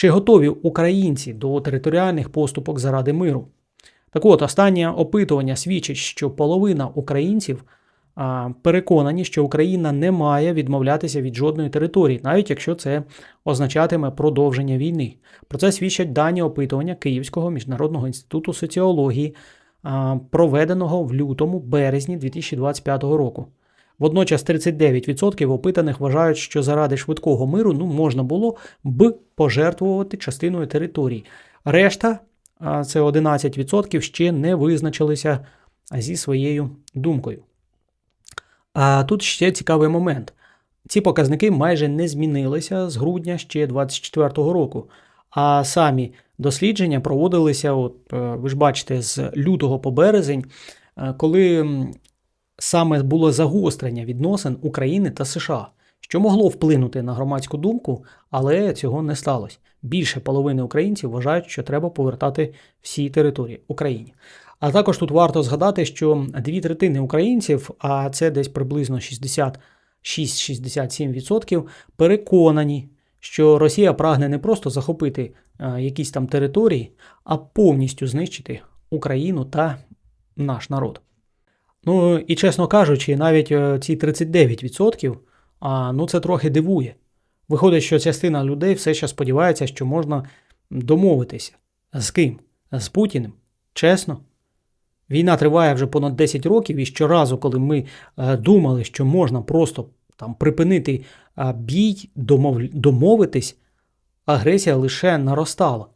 Чи готові українці до територіальних поступок заради миру? Так от, останнє опитування свідчить, що половина українців переконані, що Україна не має відмовлятися від жодної території, навіть якщо це означатиме продовження війни. Про це свідчать дані опитування Київського міжнародного інституту соціології, проведеного в лютому березні 2025 року. Водночас 39% опитаних вважають, що заради швидкого миру ну, можна було б пожертвувати частиною території. Решта, це 11%, ще не визначилися зі своєю думкою. А тут ще цікавий момент. Ці показники майже не змінилися з грудня ще 2024 року. А самі дослідження проводилися, от, е, ви ж бачите, з лютого по березень, е, коли саме було загострення відносин України та США, що могло вплинути на громадську думку, але цього не сталося. Більше половини українців вважають, що треба повертати всі території Україні. А також тут варто згадати, що дві третини українців, а це десь приблизно 66-67%, переконані, що Росія прагне не просто захопити е, якісь там території, а повністю знищити Україну та наш народ. Ну і чесно кажучи, навіть е, ці 39%, а, ну це трохи дивує. Виходить, що частина людей все ще сподівається, що можна домовитися. З ким? З Путіним? Чесно? Війна триває вже понад 10 років, і щоразу, коли ми е, думали, що можна просто там припинити бій, домов... домовитись, агресія лише наростала.